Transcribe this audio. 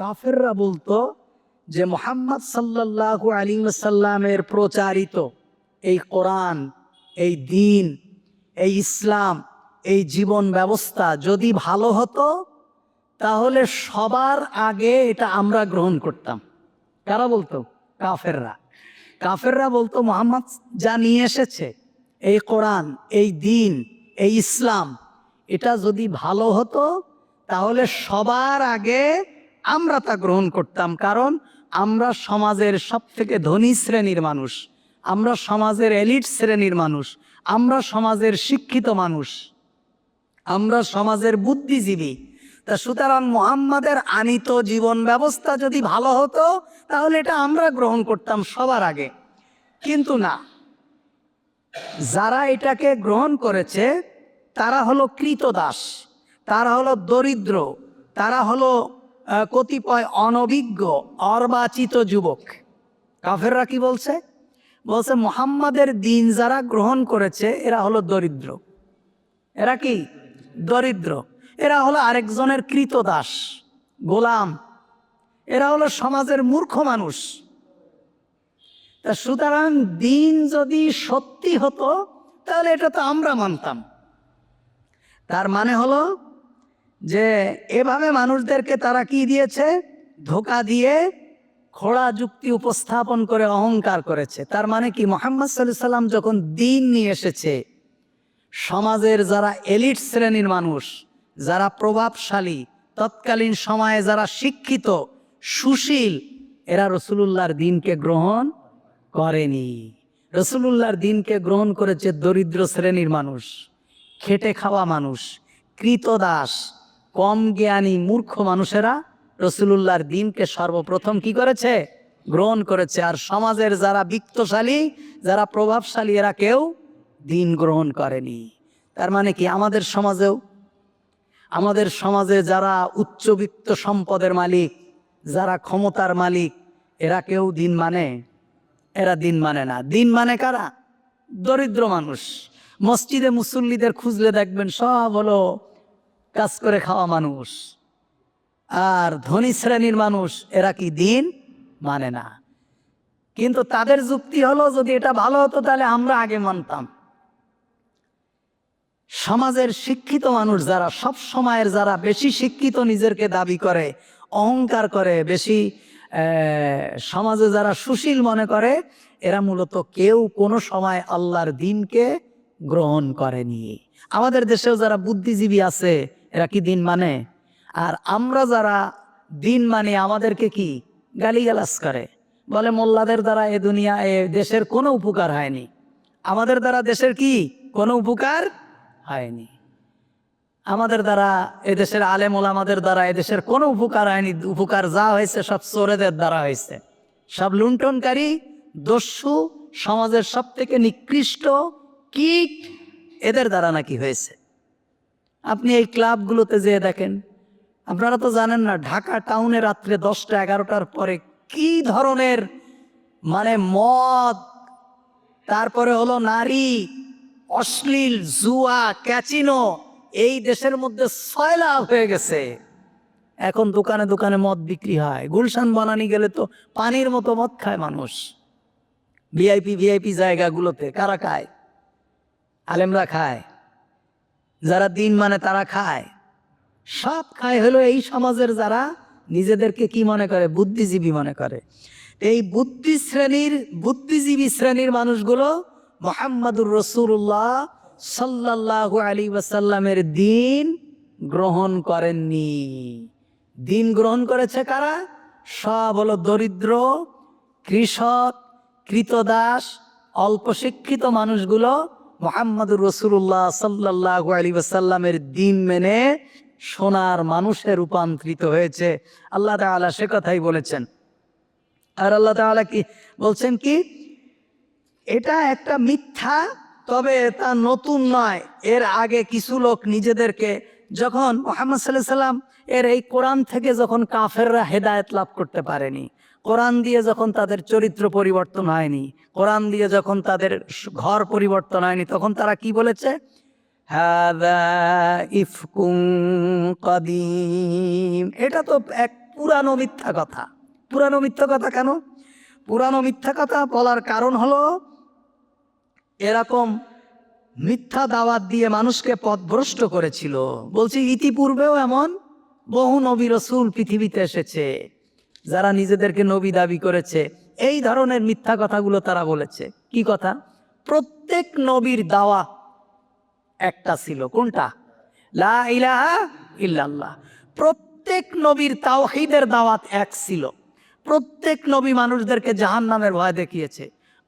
কাফেররা বলতো যে মোহাম্মদ সাল্লাল্লাহু আলী সাল্লামের প্রচারিত এই কোরআন, এই দিন, এই ইসলাম, এই জীবন ব্যবস্থা যদি ভালো হতো, তাহলে সবার আগে এটা আমরা গ্রহণ করতাম। কারা বলতো? কাফেররা। কাফেররা বলতো, মোহাম্মদ যা নিয়ে এসেছে, এই কোরআন, এই দিন, এই ইসলাম, এটা যদি ভালো হতো, তাহলে সবার আগে আমরা তা গ্রহণ করতাম, কারণ আমরা সমাজের সব থেকে ধনী শ্রেণির মানুষ। আমরা সমাজের এলিট শ্রেণির মানুষ। আমরা সমাজের শিক্ষিত মানুষ। আমরা সমাজের বুদ্ধিজীবী। তা সুতরাং মোহাম্মদের আনিত জীবন ব্যবস্থা যদি ভালো হতো, তাহলে এটা আমরা গ্রহণ করতাম সবার আগে। কিন্তু না। যারা এটাকে গ্রহণ করেছে, তারা হলো কৃতদাস। তারা হলো দরিদ্র। তারা হলো কতিপয় অনভিজ্ঞ, অর্বাচিত যুবক। কাফেররা কি বলছে? বলছে, মোহাম্মদের দিন যারা গ্রহণ করেছে, এরা হলো দরিদ্র। এরা কি? দরিদ্র। এরা হলো আরেকজনের কৃতদাস, গোলাম। এরা হলো সমাজের মূর্খ মানুষ। তা সুতরাং দিন যদি সত্যি হতো, তাহলে এটা তো আমরা মানতাম। তার মানে হলো যে এভাবে মানুষদেরকে তারা কি দিয়েছে? ধোকা দিয়ে খোড়া যুক্তি উপস্থাপন করে অহংকার করেছে। তার মানে কি? মোহাম্মদ সাল্লাম যখন দিন নিয়ে এসেছে, সমাজের যারা এলিট শ্রেণির মানুষ, যারা প্রভাবশালী, তৎকালীন সময়ে যারা শিক্ষিত, সুশীল, এরা রসুলুল্লাহর দিনকে গ্রহণ করেনি। রসুলুল্লাহর দিনকে গ্রহণ করেছে দরিদ্র শ্রেণির মানুষ, খেটে খাওয়া মানুষ, কৃতদাস কম জ্ঞানী মূর্খ মানুষেরা রসুলুল্লাহর দিনকে সর্বপ্রথম কি করেছে? গ্রহণ করেছে। আর সমাজের যারা বিত্তশালী, যারা প্রভাবশালী, এরা কেউ দিন গ্রহণ করেনি। তার মানে কি আমাদের সমাজেও? আমাদের সমাজে যারা উচ্চবিত্ত সম্পদের মালিক, যারা ক্ষমতার মালিক, এরা কেউ দিন মানে? এরা দিন মানে না। দিন মানে কারা? দরিদ্র মানুষ। মসজিদে মুসল্লিদের খুঁজলে দেখবেন সব হলো কাজ করে খাওয়া মানুষ। আর ধনী শ্রেণির মানুষ, এরা কি দিন? মানে না। কিন্তু তাদের যুক্তি হলো, যদি এটা ভালো হতো, তাহলে আমরা আগে মানতাম। সমাজের শিক্ষিত মানুষ যারা, সব সময়ের যারা বেশি শিক্ষিত নিজেরকে দাবি করে, অহংকার করে, বেশি সমাজে যারা সুশীল মনে করে, এরা মূলত কেউ কোনো সময় আল্লাহর দিনকে গ্রহণ করেনি। আমাদের দেশেও যারা বুদ্ধিজীবী আছে এরা কি দিন মানে? আর আমরা যারা দিন মানে আমাদেরকে কি? গালিগালাজ করে। বলে মোল্লাদের দ্বারা এ দুনিয়া, এ দেশের কোনো উপকার হয়নি। আমাদের দ্বারা দেশের কি? কোনো উপকার হয়নি। আমাদের দ্বারা এদেশের আলেম ওলামাদের দ্বারা এদেশের কোনো উপকার হয়নি। উপকার যা হয়েছে সব চোরেদের দ্বারা হয়েছে। সব লুণ্ঠনকারী, দস্যু, সমাজের সব থেকে নিকৃষ্ট কীট এদের দ্বারা নাকি হয়েছে। আপনি এই ক্লাবগুলোতে যেয়ে দেখেন। আপনারা তো জানেন না, ঢাকা টাউনে রাত্রে দশটা এগারোটার পরে কি ধরনের মানে মদ, তারপরে হলো নারী, অশ্লীল, জুয়া, ক্যাচিনো, এই দেশের মধ্যে সয়লাভ হয়ে গেছে। এখন দোকানে দোকানে মদ বিক্রি হয়। গুলশান বানানি গেলে তো পানির মতো মদ খায় মানুষ। ভিআইপি ভিআইপি জায়গাগুলোতে কারা খায়? আলেমরা খায়। যারা দিন মানে তারা খায়। সব খায় হলো এই সমাজের যারা নিজেদেরকে কি মনে করে? বুদ্ধিজীবী মনে করে। এই বুদ্ধি শ্রেণির, বুদ্ধিজীবী শ্রেণির মানুষগুলো মোহাম্মদুর রসুল্লাহ সাল্লাল্লাহু আলী ওয়াসাল্লামের দিন গ্রহণ করেননি। দিন গ্রহণ করেছে কারা? সব হলো দরিদ্র, কৃষক, কৃতদাস অল্প শিক্ষিত মানুষগুলো মোহাম্মদুর রসুল্লাহ সাল্লাহ আলী ওয়াসাল্লামের দিন মেনে সোনার মানুষে রূপান্তরিত হয়েছে। আল্লাহ তাআলা সে কথাই বলেছেন। আর আল্লাহ তাআলা কি বলছেন কি? এটা একটা মিথ্যা, তবে তা নতুন নয়। এর আগে কিছু লোক নিজেদেরকে যখন মোহাম্মদ সাল্লাহ সাল্লাম এর এই কোরআন থেকে যখন কাফেররা হেদায়ত লাভ করতে পারেনি কোরআন দিয়ে যখন তাদের চরিত্র পরিবর্তন হয়নি, কোরআন দিয়ে যখন তাদের ঘর পরিবর্তন হয়নি, তখন তারা কি বলেছে? এটা তো এক পুরানো মিথ্যা কথা। পুরানো মিথ্যা কথা কেন? পুরানো মিথ্যা কথা বলার কারণ হলো, এরকম মিথ্যা দাওয়াত দিয়ে মানুষকে পথভ্রষ্ট করেছিল। বলছি, ইতিপূর্বেও এমন বহু নবী রসুল পৃথিবীতে এসেছে। যারা নিজেদেরকে নবী দাবি করেছে, এই ধরনের মিথ্যা কথাগুলো তারা বলেছে। কি কথা? প্রত্যেক নবীর দাওয়া একটা ছিল। কোনটা? লা প্রত্যেক নবীর তাওহিদের দাওয়াত এক ছিল। প্রত্যেক নবী মানুষদেরকে জাহান নামের ভয় দেখিয়েছে।